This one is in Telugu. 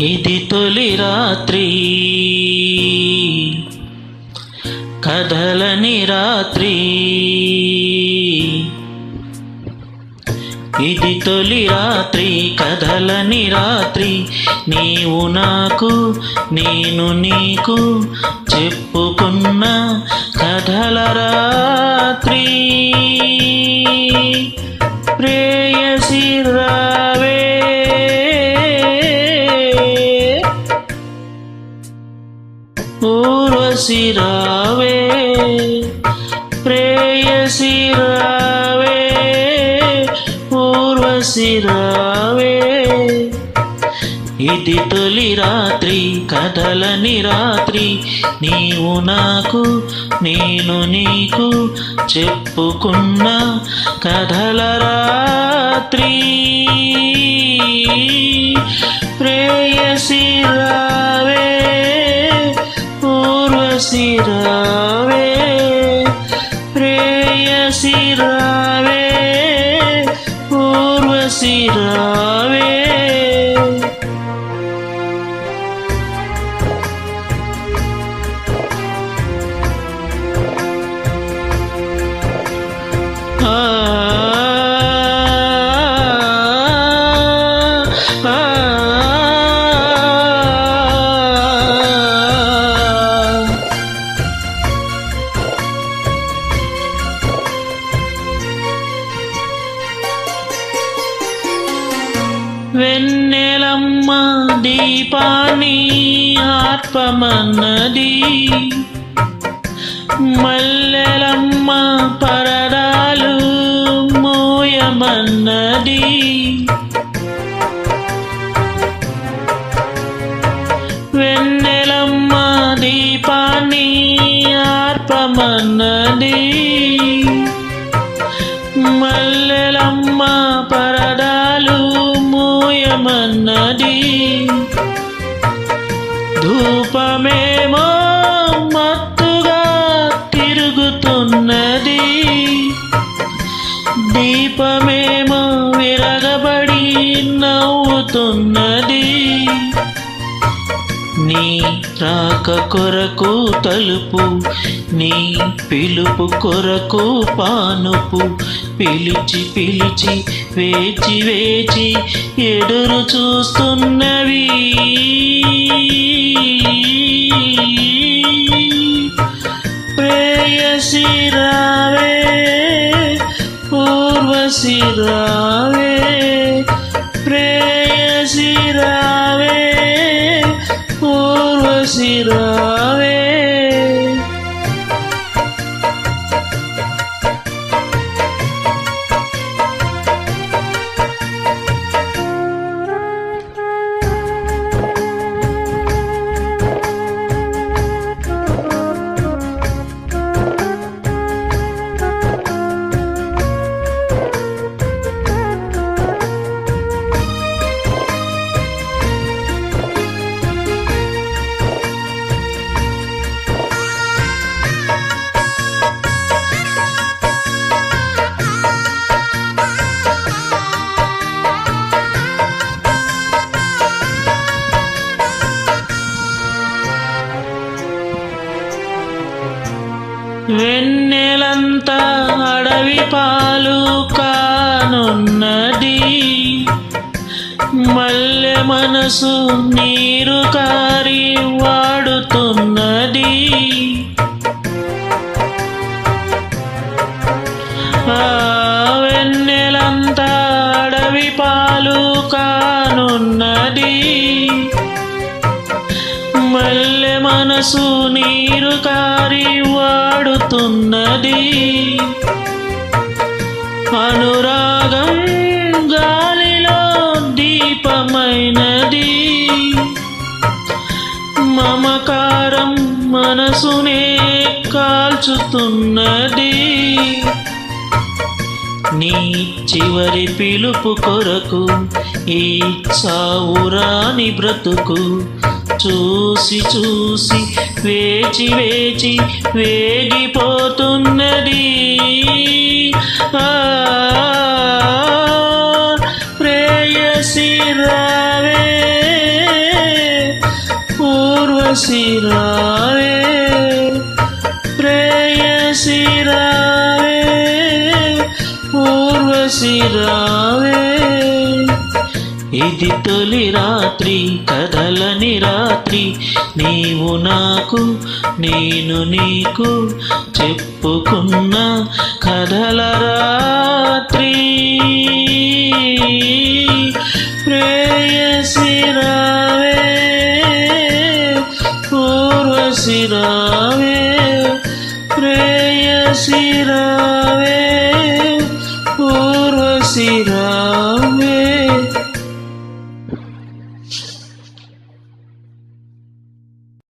ఇది తొలి రాత్రి కదలని రాత్రి. ఇది తొలి రాత్రి కదలని రాత్రి. నీవు నాకు నేను నీకు చెప్పుకున్న కథల రాత్రి. ప్రే ఊర్వశి రావే ప్రేయసి రావే ఊర్వశి రావే ఇది తొలి రాత్రి కథలని రాత్రి నీవు నాకు నేను నీకు చెప్పుకున్న కథల రాత్రి. వెన్నెలమ్మ దీపాన్ని ఆత్మమన్నది. మల్లెలమ్మ పరదాలు మోయమన్నది. వెన్నెలమ్మ దీపాన్ని ఆర్పమన్నది మల్లెలమ్మ ధూపమేమో మత్తుగా తిరుగుతున్నది. దీపమేమో విరగబడి నవ్వుతున్నది. నీ రాక కొరకు తలుపు నీ పిలుపు కొరకు పానుపు. పిలిచి పిలిచి వేచి వేచి ఎదురు చూస్తున్నవి. ప్రేయసి రావే వెన్నెలంతా అడవి పాలు కానున్నది. మల్లె మనసు నీరు కారి వాడుతున్నది. మనసు నీరు కారి వాడుతున్నది. అనురాగం గాలిలో దీపమైనది. మమకారం మనసునే కాల్చుతున్నది. నీ చివరి పిలుపు కొరకు ఈ చావురాని బ్రతుకు చూసి చూసి వేచి వేచి వేగిపోతున్నది. ఆ ప్రేయసి రావే ఊర్వశి రావే ప్రేయసి రావే ఊర్వశి రావే ఇది తొలి రాత్రి కదలని రాత్రి. నీవు నాకు నేను నీకు చెప్పుకున్న కథల రాత్రి. ప్రేయసిరావే రావే రావే